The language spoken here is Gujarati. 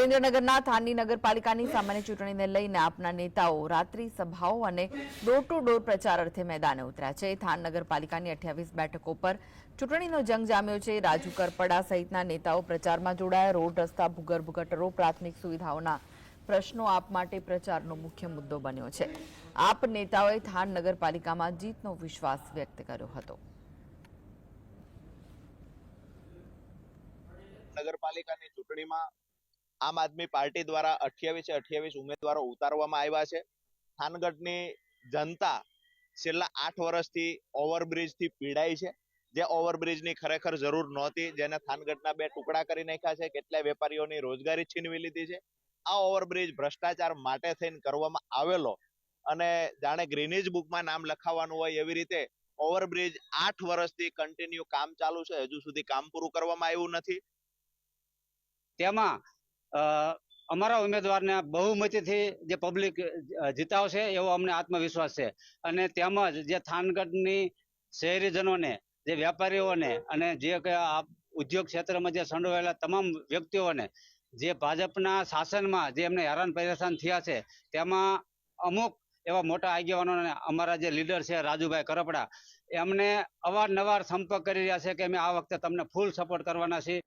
સુરેન્દ્રનગરના થાનની નગરપાલિકાની સામાન્ય ચૂંટણીને લઈને આપના નેતાઓ રાત્રિ સભાઓ અને ડોર ટુ ડોર પ્રચાર અર્થે મેદાને ઉતર્યા છે. થાન નગરપાલિકાની અઠ્યાવીસ બેઠકો પર ચૂંટણીનો જંગ જામ્યો છે. રાજુ કરપડા સહિતના નેતાઓ પ્રચારમાં જોડાયા. રોડ રસ્તા, ભૂગર્ભ ગટરો, પ્રાથમિક સુવિધાઓના પ્રશ્નો આપ માટે પ્રચારનો મુખ્ય મુદ્દો બન્યો છે. આપ નેતાઓએ થાન નગરપાલિકામાં જીતનો વિશ્વાસ વ્યક્ત કર્યો હતો. નગરપાલિકાની ચૂંટણીમાં આમ આદમી પાર્ટી દ્વારા અઠ્યાવીસે અઠ્યાવીસ ઉમેદવારો ઉતારવામાં આવ્યા છે. થાનગઢની જનતા છેલ્લા આઠ વર્ષથી ઓવરબ્રિજથી પીડાય છે. જે ઓવરબ્રિજની ખરેખર જરૂર નહોતી, જેને થાનગઢના બે ટુકડા કરી નાખ્યા છે. કેટલાય વેપારીઓની રોજગારી છીનવી લીધી છે. આ ઓવરબ્રિજ ભ્રષ્ટાચાર માટે થઈને કરવામાં આવેલો અને જાણે ગ્રીનીજ બુકમાં નામ લખાવવાનું હોય એવી રીતે ઓવરબ્રિજ આઠ વર્ષથી કન્ટિન્યુ કામ ચાલુ છે. હજુ સુધી કામ પૂરું કરવામાં આવ્યું નથી. તેમાં અમારા ઉમેદવારને બહુમતીથી જે પબ્લિક જીતાવશે એવો અમને આત્મવિશ્વાસ છે. અને તેમજ જે થાનગઢની શહેરીજનોને, જે વેપારીઓને અને જે આ ઉદ્યોગ ક્ષેત્રમાં જે સંડોવાયેલા તમામ વ્યક્તિઓને, જે ભાજપના શાસનમાં જે એમને હેરાન પરેશાન થયા છે, તેમાં અમુક એવા મોટા આગેવાનોને અમારા જે લીડર છે રાજુભાઈ કરપડા, એમને અવારનવાર સંપર્ક કરી રહ્યા છે કે અમે આ વખતે તમને ફૂલ સપોર્ટ કરવાના છીએ.